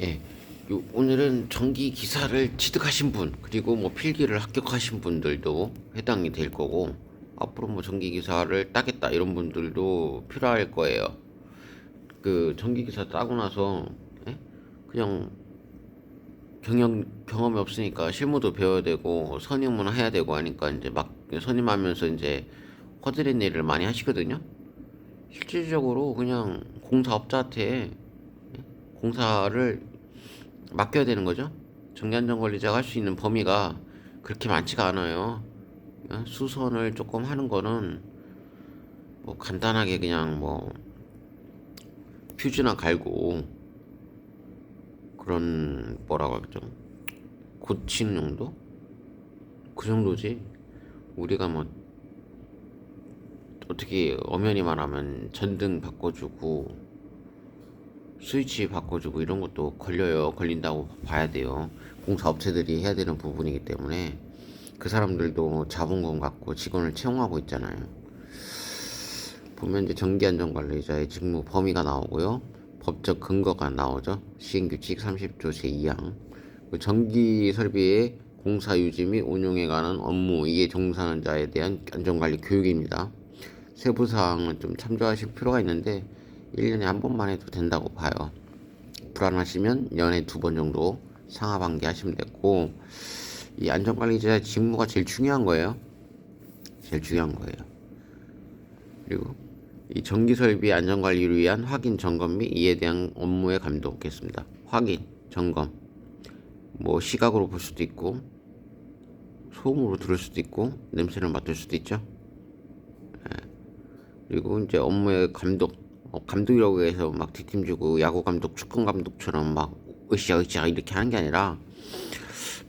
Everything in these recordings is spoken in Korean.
예. 요- 오늘은 전기 기사를 취득하신 분 그리고 뭐 필기를 합격하신 분들도 해당이 될 거고 앞으로 뭐 전기 기사를 따겠다 이런 분들도 필요할 거예요. 그 전기 기사 따고 나서 예? 그냥 경영 경험이 없으니까 실무도 배워야 되고 선임은 해야 되고 하니까 이제 막 선임하면서 이제 허드렛 일을 많이 하시거든요. 실질적으로 그냥 공사업자한테 예? 공사를 맡겨야 되는 거죠. 정기안전 관리자가 할 수 있는 범위가 그렇게 많지가 않아요. 어? 수선을 조금 하는 거는 뭐 간단하게 그냥 뭐 퓨즈나 갈고 그런 뭐라고 하죠? 고치는 정도? 그 정도지. 우리가 뭐 어떻게 엄연히 말하면 전등 바꿔주고 스위치 바꿔주고 이런 것도 걸려요. 걸린다고 봐야 돼요. 공사업체들이 해야 되는 부분이기 때문에 그 사람들도 자본금 갖고 직원을 채용하고 있잖아요. 보면 이제 전기안전관리자의 직무 범위가 나오고요. 법적 근거가 나오죠. 시행규칙 30조 제2항. 그 전기 설비의 공사 유지 및 운용에 관한 업무 이에 종사하는 자에 대한 안전관리 교육입니다. 세부 사항은 좀 참조하실 필요가 있는데 1년에 한 번만 해도 된다고 봐요. 불안하시면 연에 두 번 정도 상하반기 하시면 됐고 이 안전관리자의 직무가 제일 중요한 거예요. 제일 중요한 거예요. 그리고 이 전기 설비 안전 관리를 위한 확인 점검 및 이에 대한 업무의 감독했습니다. 확인, 점검, 뭐 시각으로 볼 수도 있고 소음으로 들을 수도 있고 냄새를 맡을 수도 있죠. 예. 그리고 이제 업무의 감독, 어, 감독이라고 해서 막 뒷팀 주고 야구 감독, 축구 감독처럼 막 으쌰 으쌰 이렇게 하는 게 아니라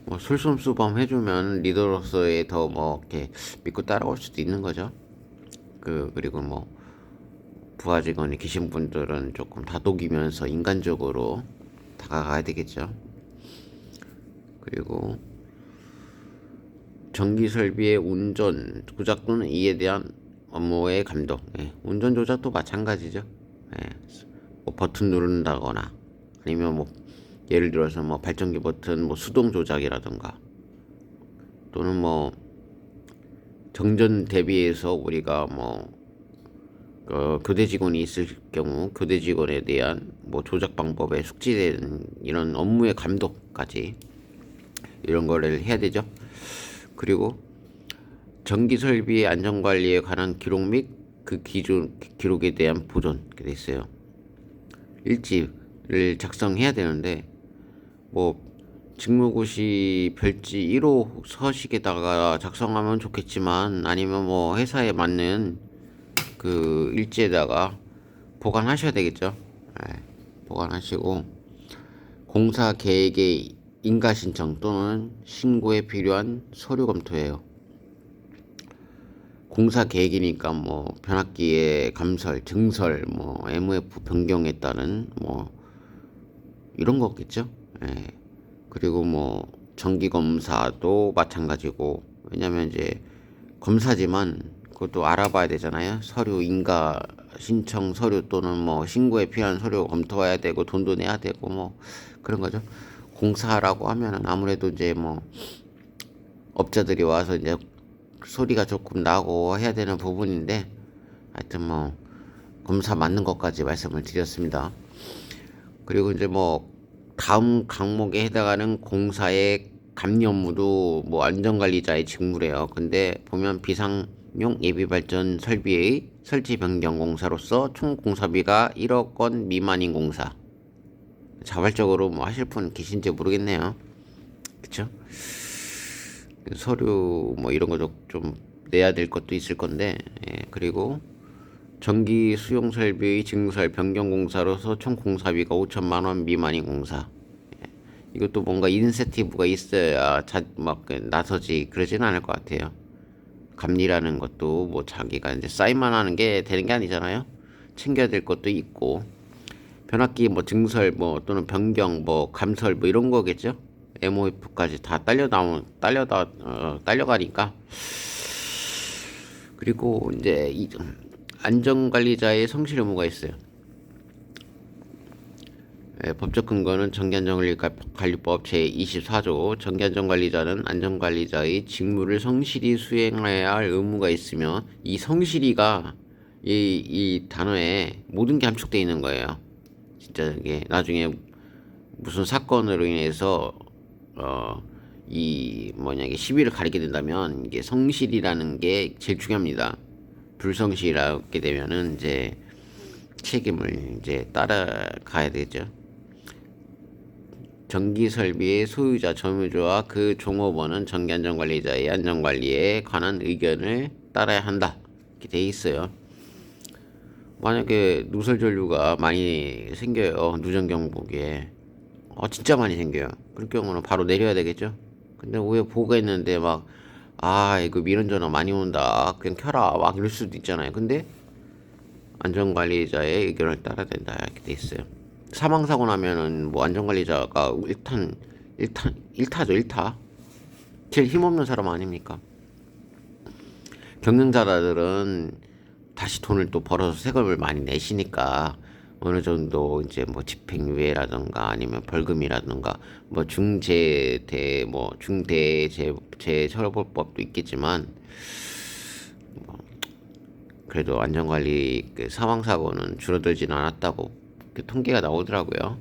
뭐 솔선수범 해주면 리더로서의 더 뭐 이렇게 믿고 따라올 수도 있는 거죠. 그 그리고 뭐 부하 직원이 계신 분들은 조금 다독이면서 인간적으로 다가가야 되겠죠. 그리고 전기 설비의 운전 조작 또는 이에 대한 업무의 감독. 예, 운전 조작도 마찬가지죠. 예, 뭐 버튼 누른다거나 아니면 뭐 예를 들어서 뭐 발전기 버튼 뭐 수동 조작이라든가 또는 뭐 정전 대비해서 우리가 뭐 어, 교대 직원이 있을 경우 교대 직원에 대한 뭐 조작 방법에 숙지된 이런 업무의 감독까지 이런 거를 해야 되죠. 그리고 전기 설비의 안전 관리에 관한 기록 및 그 기준 기록에 대한 보존 이렇게 돼 있어요. 일지를 작성해야 되는데 뭐 직무고시 별지 1호 서식에다가 작성하면 좋겠지만 아니면 뭐 회사에 맞는 그 일지에다가 보관하셔야 되겠죠. 네, 보관하시고 공사 계획의 인가 신청 또는 신고에 필요한 서류 검토예요. 공사 계획이니까 뭐 변압기의 감설, 증설, 뭐 MF 변경에 따른 뭐 이런 거겠죠. 예. 그리고 뭐 정기 검사도 마찬가지고 왜냐면 이제 검사지만 그것도 알아봐야 되잖아요. 서류 인가 신청 서류 또는 뭐 신고에 필요한 서류 검토해야 되고 돈도 내야 되고 뭐 그런 거죠. 공사라고 하면은 아무래도 이제 뭐 업자들이 와서 이제 소리가 조금 나고 해야 되는 부분인데 하여튼 뭐 검사 맞는 것까지 말씀을 드렸습니다. 그리고 이제 뭐 다음 항목에 해당하는 공사의 감리 업무도 뭐 안전관리자의 직무래요. 근데 보면 비상용 예비발전 설비의 설치 변경 공사로서 총 공사비가 1억 원 미만인 공사. 자발적으로 뭐 하실 분 계신지 모르겠네요. 그쵸? 서류 뭐 이런 거좀 내야 될 것도 있을 건데 예, 그리고 전기 수용 설비의 증설 변경 공사로서 총 공사비가 5천만 원 미만인 공사. 예, 이것도 뭔가 인센티브가 있어야 자 막 나서지 그러진 않을 것 같아요. 감리라는 것도 뭐 자기가 이제 사인만 하는 게 되는 게 아니잖아요. 챙겨야 될 것도 있고 변압기 뭐 증설 뭐 또는 변경 뭐 감설 뭐 이런 거겠죠 MOF까지 다 딸려 나온 딸려다 어, 딸려가니까 그리고 이제 이 안전관리자의 성실 의무가 있어요. 예, 법적 근거는 전기안전관리법 제24조 전기안전관리자는 안전관리자의 직무를 성실히 수행해야 할 의무가 있으며 이 성실히가 이, 이 단어에 모든 게 함축되어 있는 거예요. 진짜 이게 나중에 무슨 사건으로 인해서 어, 이 뭐냐 이게 시비를 가리게 된다면 이게 성실이라는 게 제일 중요합니다. 불성실하게 되면은 이제 책임을 이제 따라가야 되죠. 전기 설비의 소유자 점유자와 그 종업원은 전기 안전 관리자의 안전 관리에 관한 의견을 따라야 한다. 이렇게 돼 있어요. 만약에 누설 전류가 많이 생겨요. 누전 경보기에. 어 진짜 많이 생겨요. 그럴 경우는 바로 내려야 되겠죠. 근데 왜 보고 있는데 막 아 이거 미련 전화 많이 온다. 그냥 켜라. 막 이럴 수도 있잖아요. 근데 안전관리자의 의견을 따라야 된다 이렇게 돼 있어요. 사망 사고 나면은 뭐 안전관리자가 일탄 일탄 일타죠 일타. 제일 힘없는 사람 아닙니까? 경영자들은 다시 돈을 또 벌어서 세금을 많이 내시니까 어느 정도 이제 뭐 집행유예라든가 아니면 벌금이라든가 뭐 중재대 뭐 중대재 처벌법도 있겠지만 뭐 그래도 안전관리 그 사망 사고는 줄어들지는 않았다고 그 통계가 나오더라고요.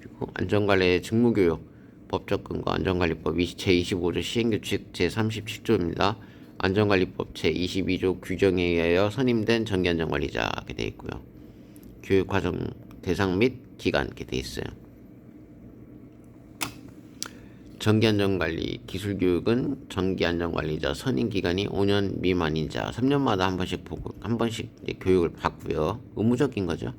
그리고 안전관리 직무교육 법적 근거 안전관리법 제25조 시행규칙 제37조입니다. 안전관리법 제22조 규정에 의하여 선임된 전기안전관리자 이렇게 돼 있고요. 교육과정 대상 및 기간 이렇게 돼 있어요. 전기안전관리 기술교육은 전기안전관리자 선임 기간이 5년 미만인 자 3년마다 한 번씩 보고 한 번씩 교육을 받고요. 의무적인 거죠.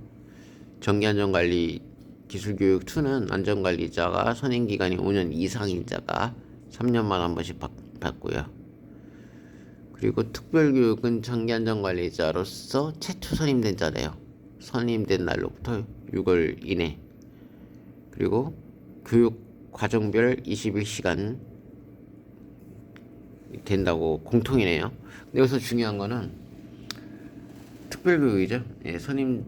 전기안전관리 기술교육 2는 안전관리자가 선임 기간이 5년 이상인 자가 3년마다 한 번씩 받, 받고요. 그리고 특별교육은 전기안전관리자로서 최초 선임된 자래요. 선임된 날로부터 6월 이내. 그리고 교육 과정별 21시간 된다고 공통이네요. 근데 여기서 중요한 거는 특별교육이죠. 예, 선임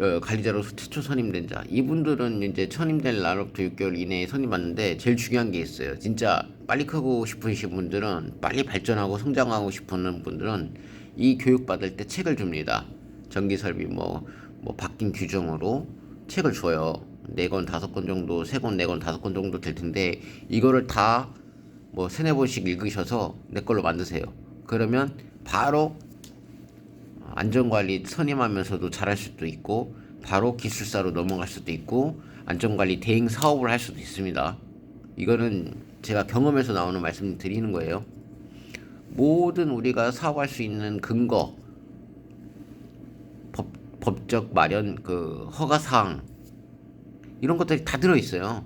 어, 관리자로서 최초 선임된 자. 이분들은 이제 선임될 날로부터 6개월 이내에 선임받는데 제일 중요한 게 있어요. 진짜 빨리 크고 싶으신 분들은 빨리 발전하고 성장하고 싶은 분들은 이 교육 받을 때 책을 줍니다. 전기 설비 뭐, 뭐 바뀐 규정으로 책을 줘요. 네 권 다섯 권 정도, 세 권, 네 권, 다섯 권 정도 될 텐데 이거를 다 뭐 세네 번씩 읽으셔서 내 걸로 만드세요. 그러면 바로 안전관리 선임하면서도 잘할 수도 있고 바로 기술사로 넘어갈 수도 있고 안전관리 대행 사업을 할 수도 있습니다. 이거는 제가 경험에서 나오는 말씀 드리는 거예요. 모든 우리가 사업할 수 있는 근거, 법, 법적 마련, 그 허가 사항 이런 것들이 다 들어 있어요.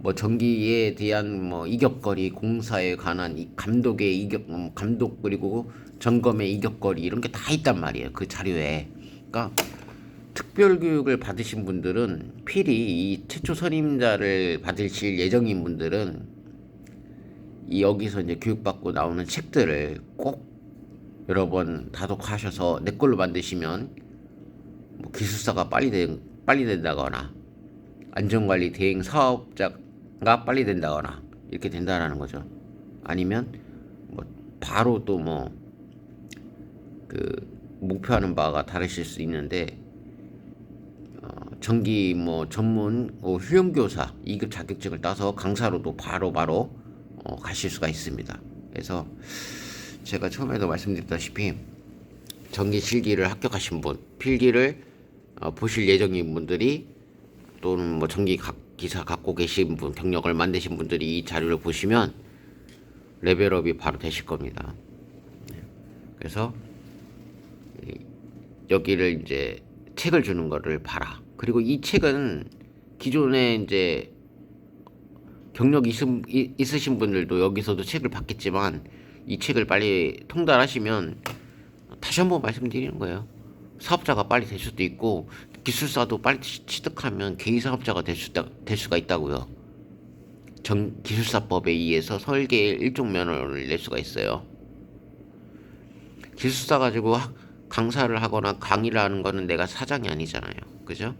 뭐 전기에 대한 뭐 이격거리, 공사에 관한 이 감독의 이격, 음, 감독 그리고 점검의 이격거리 이런 게 다 있단 말이에요. 그 자료에. 그러니까 특별 교육을 받으신 분들은 필히 이 최초 선임자를 받으실 예정인 분들은 이 여기서 이제 교육받고 나오는 책들을 꼭 여러 번 다독하셔서 내 걸로 만드시면 뭐 기술사가 빨리 된 빨리 된다거나 안전관리 대행 사업자가 빨리 된다거나 이렇게 된다라는 거죠. 아니면 뭐 바로 또 뭐 그 목표하는 바가 다르실 수 있는데 어, 전기 뭐 전문 뭐 훈련교사 2급 자격증을 따서 강사로도 바로 바로 어, 가실 수가 있습니다. 그래서 제가 처음에도 말씀드렸다시피 전기 실기를 합격하신 분, 필기를 어, 보실 예정인 분들이 또는 뭐 가, 기사 갖고 계신 분, 경력을 만드신 분들이 이 자료를 보시면 레벨업이 바로 되실 겁니다. 네. 그래서 이- 여기를 이제 책을 주는 거를 봐라. 그리고 이 책은 기존에 이제 경력 있음, 이- 있으신 분들도 여기서도 책을 받겠지만 이 책을 빨리 통달하시면 다시 한번 말씀드리는 거예요. 사업자가 빨리 될 수도 있고 기술사도 빨리 취- 취득하면 개인 사업자가 될, 수, 될 수가 있다고요. 정, 기술사법에 의해서 설계의 일종 면허를 낼 수가 있어요. 기술사 가지고 학- 강사를 하거나 강의를 하는 거는 내가 사장이 아니잖아요. 그죠?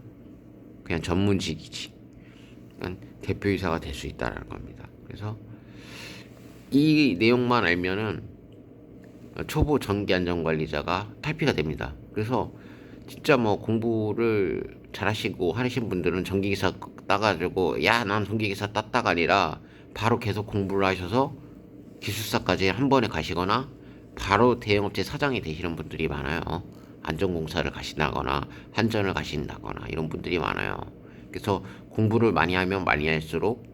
그냥 전문직이지. 그냥 대표이사가 될 수 있다라는 겁니다. 그래서 이 내용만 알면은 초보 전기 안전 관리자가 탈피가 됩니다. 그래서 진짜 뭐 공부를 잘하시고 하신 분들은 전기기사 따가지고 야 난 전기기사 땄다가 아니라 바로 계속 공부를 하셔서 기술사까지 한 번에 가시거나 바로 대형업체 사장이 되시는 분들이 많아요. 안전공사를 가신다거나 한전을 가신다거나 이런 분들이 많아요. 그래서 공부를 많이 하면 많이 할수록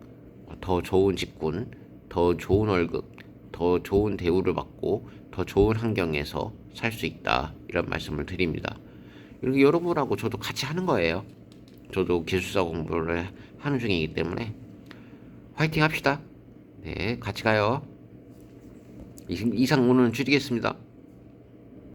더 좋은 직군, 더 좋은 월급, 더 좋은 대우를 받고 더 좋은 환경에서 살 수 있다 이런 말씀을 드립니다. 이렇게 여러분하고 저도 같이 하는 거예요. 저도 기술사 공부를 하는 중이기 때문에 화이팅 합시다. 네, 같이 가요. 이- 이상 오늘은 줄이겠습니다.